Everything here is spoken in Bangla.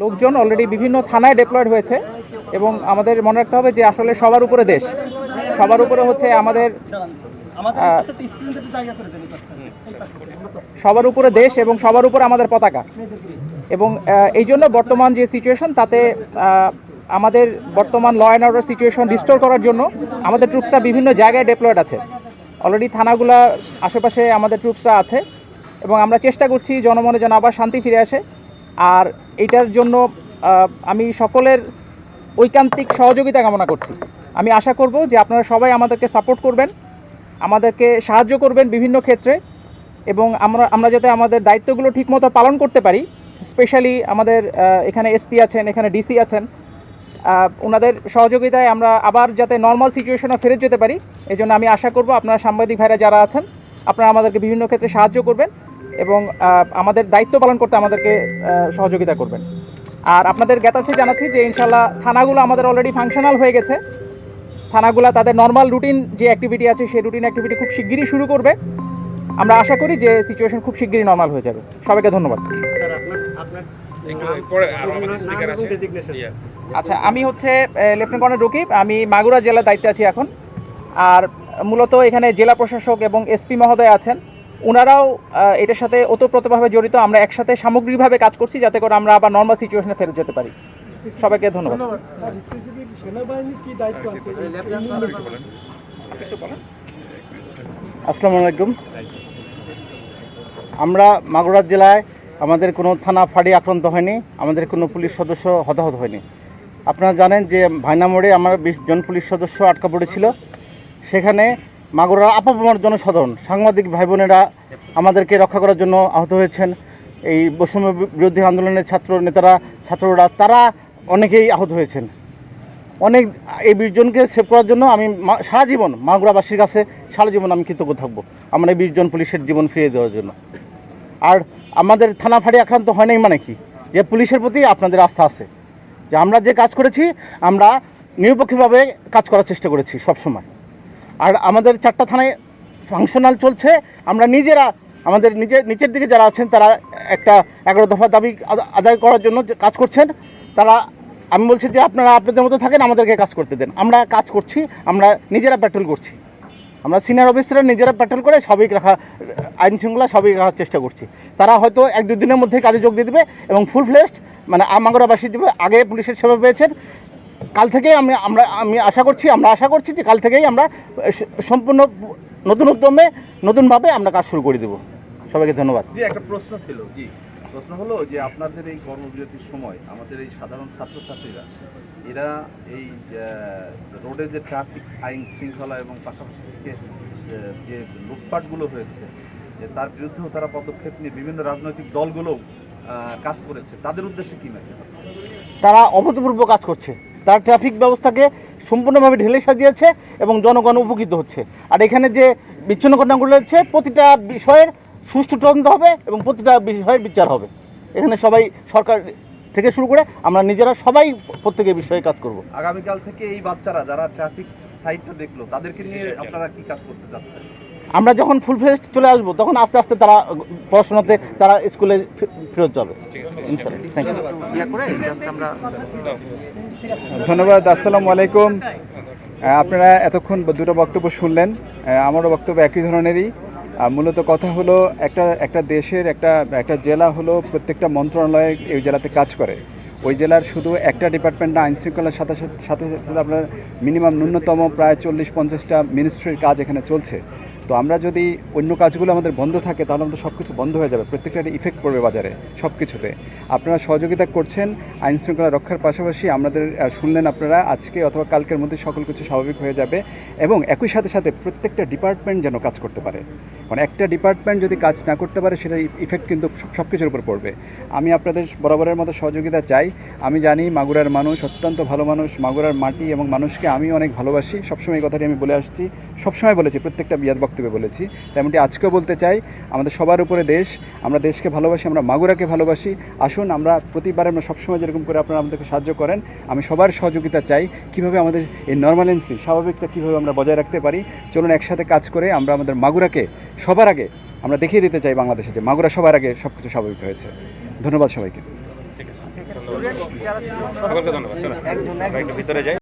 লোকজন অলরেডি বিভিন্ন থানায় ডেপ্লয়েড হয়েছে এবং আমাদের মনে রাখতে হবে যে আসলে সবার উপরে দেশ। সবার উপরে হচ্ছে আমাদের সবার উপরে দেশ এবং সবার উপরে আমাদের পতাকা। এবং এই জন্য বর্তমান যে সিচুয়েশন তাতে আমাদের বর্তমান law and order situation restore করার জন্য আমাদের ট্রুপসরা বিভিন্ন জায়গায় ডেপ্লয়েড আছে। অলরেডি থানাগুলোর আশেপাশে আমাদের ট্রুপসরা আছে। এবং আমরা চেষ্টা করছি জনমনে যেন আবার শান্তি ফিরে আসে। আর এটার জন্য আমি সকলের ঐকান্তিক সহযোগিতা কামনা করছি। আমি আশা করব যে আপনারা সবাই আমাদেরকে সাপোর্ট করবেন, আমাদেরকে সাহায্য করবেন বিভিন্ন ক্ষেত্রে এবং আমরা আমরা যাতে আমাদের দায়িত্বগুলো ঠিকমতো পালন করতে পারি, স্পেশালি আমাদের এখানে এসপি আছেন, এখানে ডিসি আছেন ওনাদের সহযোগিতায় আমরা আবার যাতে নর্মাল সিচুয়েশনে ফেরত যেতে পারি এই আমি আশা করব আপনারা সাংবাদিক ভাইরা যারা আছেন, আপনারা আমাদেরকে বিভিন্ন ক্ষেত্রে সাহায্য করবেন। এবং আহ, আমাদের দায়িত্ব পালন করতে আমাদেরকে সহযোগিতা করবেন। আর আপনাদের জ্ঞাতার্থে জানাচ্ছি যে ইনশাল্লাহ থানাগুলো আমাদের অলরেডি ফাংশনাল হয়ে গেছে। থানাগুলো তাদের নর্মাল রুটিন যে অ্যাক্টিভিটি আছে সেই রুটিন অ্যাক্টিভিটি খুব শিগগিরই শুরু করবে। আমরা আশা করি যে সিচুয়েশন খুব শিগগিরই নর্মাল হয়ে যাবে। সবাইকে ধন্যবাদ। আচ্ছা আমি হচ্ছে লেফটেন্যান্ট কর্নেল রকিব। আমি মাগুরা জেলার দায়িত্বে আছি এখন। আর মূলত এখানে জেলা প্রশাসক এবং এসপি মহোদয় আছেন। ওনারাও এটার সাথে ওতপ্রোতভাবে জড়িত। আমরা একসাথে সামগ্রিকভাবে কাজ করছি যাতে করে আমরা আবার নর্মাল সিচুয়েশনে ফেরত যেতে পারি। সবাইকে ধন্যবাদ। আসসালামু আলাইকুম। আমরা মাগুরা জেলায় আমাদের কোনো থানা ফাঁড়ি আক্রান্ত হয়নি আমাদের কোনো পুলিশ সদস্য হতাহত হয়নি। আপনারা জানেন যে ভাইনা মোড়ে আমার বিশ জন পুলিশ সদস্য আটকা পড়েছিল। সেখানে মাগুরার আপামর জনসাধারণ, সাংবাদিক ভাই বোনেরা আমাদেরকে রক্ষা করার জন্য আহত হয়েছেন। এই বৈষম্য বিরোধী আন্দোলনের ছাত্র নেতারা, ছাত্ররা, তারা অনেকেই আহত হয়েছেন। অনেক, এই বিশ জনকে সেভ করার জন্য আমি সারা জীবন মাগুরাবাসীর কাছে সারা জীবন আমি কৃতজ্ঞ থাকব। আমার এই বিশ জন পুলিশের জীবন ফিরিয়ে দেওয়ার জন্য। আর আমাদের থানা ফাঁড়ি আক্রান্ত হয় নাই মানে কি? যে পুলিশের প্রতি আপনাদের আস্থা আছে। যে আমরা যে কাজ করেছি, আমরা নিরপেক্ষভাবে কাজ করার চেষ্টা করেছি সব সময় আর আমাদের চারটা থানায় ফাংশনাল চলছে। আমরা নিজেরা, আমাদের নিজের নিচের দিকে যারা আছেন, তারা একটা এগারো দফা দাবি আদায় করার জন্য কাজ করছেন। তারা, আমি বলছি যে আপনারা আপনাদের মতো থাকেন, আমাদেরকে কাজ করতে দেন। আমরা কাজ করছি, আমরা নিজেরা পেট্রোল করছি। আমরা সিনিয়র অফিসাররা নিজেরা পেট্রোল করে সবই রাখা, আইন শৃঙ্খলা সবই রাখার চেষ্টা করছি। তারা হয়তো এক দুই দিনের মধ্যে কাজে যোগ দিয়ে দেবে এবং ফুল ফ্লেস্ট মানে আমাগরাবাসী দেবে আগে পুলিশের সেবা পেয়েছেন। কাল থেকেই আমি আমরা আমি আশা করছি আমরা আশা করছি যে কাল থেকেই আমরা সম্পূর্ণ নতুন উদ্যমে নতুনভাবে আমরা কাজ শুরু করে দেবো। সবাইকে ধন্যবাদ। জি একটা প্রশ্ন ছিল জি। প্রশ্ন হলো যে আপনাদের এই কর্মবিরতির সময় আমাদের এই সাধারণ ছাত্রছাত্রীরা এরা এই রোডে যে ট্রাফিক আইন শৃঙ্খলা এবং পাশাপাশি থেকে যে লুটপাটগুলো হয়েছে যে তার বিরুদ্ধেও তারা পদক্ষেপ নিয়ে বিভিন্ন রাজনৈতিক দলগুলো কাজ করেছে তাদের উদ্দেশ্যে কি মেসেজ তারা অভূতপূর্ব কাজ করছে। তার ট্রাফিক ব্যবস্থাকে সম্পূর্ণভাবে ঢেলে সাজিয়েছে এবং জনগণ উপকৃত হচ্ছে। আর এখানে যে বিচ্ছিন্ন ঘটনাগুলো হচ্ছে প্রতিটা বিষয়ের সুষ্ঠু তদন্ত হবে এবং প্রতিটা বিষয়ের বিচার হবে। এখানে সবাই সরকার থেকে শুরু করে আমরা নিজেরা সবাই প্রত্যেকের বিষয়ে কাজ করব। আগামীকাল থেকে এই বাচ্চারা যারা ট্রাফিক সাইডটা দেখল তাদেরকে নিয়ে আপনারা কি কাজ করতে চাচ্ছেন? আমরা যখন ফুল ফেস্ট চলে আসব তখন আস্তে আস্তে তারা পড়াশোনাতে তারা স্কুলে ফেরত যাবে। ইনশাল্লাহ থ্যাংক ইউ ধন্যবাদ আসসালামু আলাইকুম। আপনারা এতক্ষণ দুটো বক্তব্য শুনলেন। আমারও বক্তব্য একই ধরনেরই। মূলত কথা হলো একটা একটা দেশের একটা একটা জেলা হলো প্রত্যেকটা মন্ত্রণালয় এই জেলাতে কাজ করে। ওই জেলার শুধু একটা ডিপার্টমেন্ট না আইনশৃঙ্খলার সাথে সাথে সাথে সাথে আপনার মিনিমাম ন্যূনতম প্রায় চল্লিশ পঞ্চাশটা মিনিস্ট্রির কাজ এখানে চলছে। তো আমরা যদি অন্য কাজগুলো আমাদের বন্ধ থাকে, তাহলে আমাদের সব কিছু বন্ধ হয়ে যাবে। প্রত্যেকটা ইফেক্ট পড়বে বাজারে সব কিছুতে আপনারা সহযোগিতা করছেন, আইন শৃঙ্খলা রক্ষার পাশাপাশি আমাদের শুনলেন আপনারা আজকে অথবা কালকের মধ্যে সকল কিছু স্বাভাবিক হয়ে যাবে এবং একই সাথে সাথে প্রত্যেকটা ডিপার্টমেন্ট যেন কাজ করতে পারে। মানে একটা ডিপার্টমেন্ট যদি কাজ না করতে পারে সেটার ইফেক্ট কিন্তু সব- সব কিছুর উপর পড়বে। আমি আপনাদের বরাবরের মতো সহযোগিতা চাই। আমি জানি মাগুরার মানুষ অত্যন্ত ভালো মানুষ। মাগুরার মাটি এবং মানুষকে আমি অনেক ভালোবাসি। সবসময় এই কথাটি আমি বলে আসছি। সবসময় বলেছি, প্রত্যেকটা বিয়াদ বক্তব্যে বলেছি। তেমনটি আজকেও বলতে চাই, আমাদের সবার উপরে দেশ, আমরা দেশকে ভালোবাসি, আমরা মাগুরাকে ভালোবাসি। আসুন, আমরা প্রতিবার আমরা সবসময় যেরকম করে আপনারা আমাদেরকে সাহায্য করেন, আমি সবার সহযোগিতা চাই। কীভাবে আমাদের এই নর্মালেন্সি স্বাভাবিকটা কীভাবে আমরা বজায় রাখতে পারি? চলুন একসাথে কাজ করে আমরা আমাদের মাগুরাকে সবার আগে আমরা দেখিয়ে দিতে চাই বাংলাদেশে যে মাগুরা সবার আগে সব কিছু স্বাভাবিক হয়েছে। ধন্যবাদ সবাইকে। ভিতরে যাই।